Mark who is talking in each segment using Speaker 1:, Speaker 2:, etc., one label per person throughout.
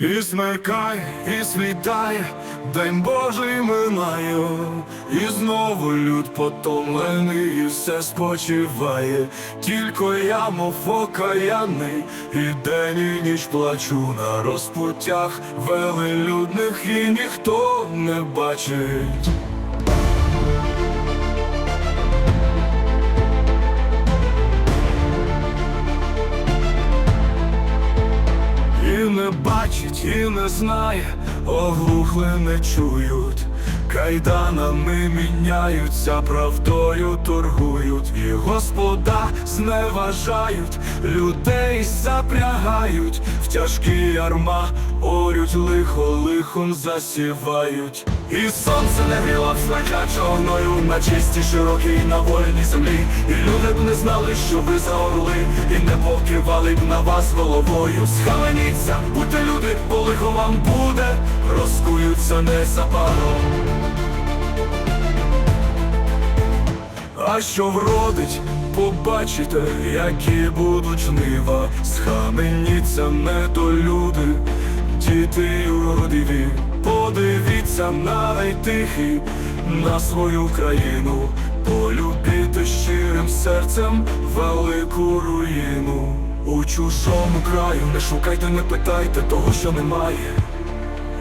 Speaker 1: І смеркає, і світає, день Божий минає, і знову люд потомлений, і все спочиває, тільки я, мов окаянний, і день і ніч плачу на розпуттях велелюдних, і ніхто не бачить. Бачить, і не знає, оглухли не чують, кайданами міняються, правдою торгують, і господа зневажають, людей запрягають, в тяжкі ярма орють, лихо лихом засівають. І сонце не гріло смердячого гною на чистій широкій на вольній землі. І люди б не знали, що ви за орли, і не покивали б на вас головою. Схаменіться, будьте люди, бо лихо вам буде, розкуються незабаром. А що вродить, побачите, які будуть жнива, схаменіться недолюди, діти юродиві, подивіться на найтихий, на свою країну, полюбіте щирим серцем велику руїну. У чужому краю не шукайте, не питайте того, що немає.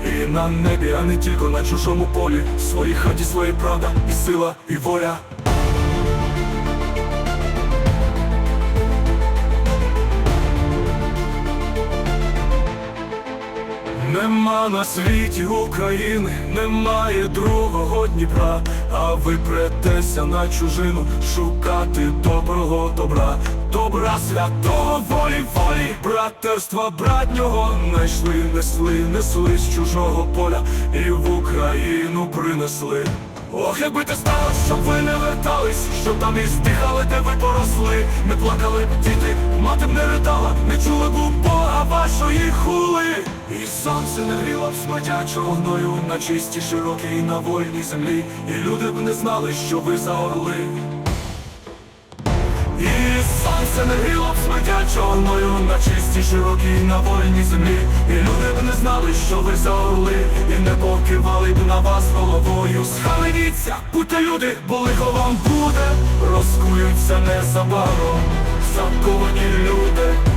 Speaker 1: І на небі, а не тільки на чужому полі, в своїй хаті своя правда, і сила, і воля. Нема на світі України, немає другого Дніпра, а ви претеся на чужину шукати доброго добра, добра святого волі, волі, братерства братнього знайшли, несли, несли з чужого поля і в Україну принесли. Ох, якби те стало, щоб ви не вертались, щоб там і здихали, де ви поросли, не плакали б діти, мати б не ридала, не чули б у Бога вашої хули. І сонце не гріло б смердячого гною на чистій, широкій, на вольній землі, і люди б не знали, що ви за орли. І сонце не гріло б смердячого гною на чистій, широкій, на вольній землі. І люди б не знали, що ви за орли, і не покивали б на вас головою. Схаменіться, будьте люди, бо лихо вам буде, розкуються незабаром, заковані люди.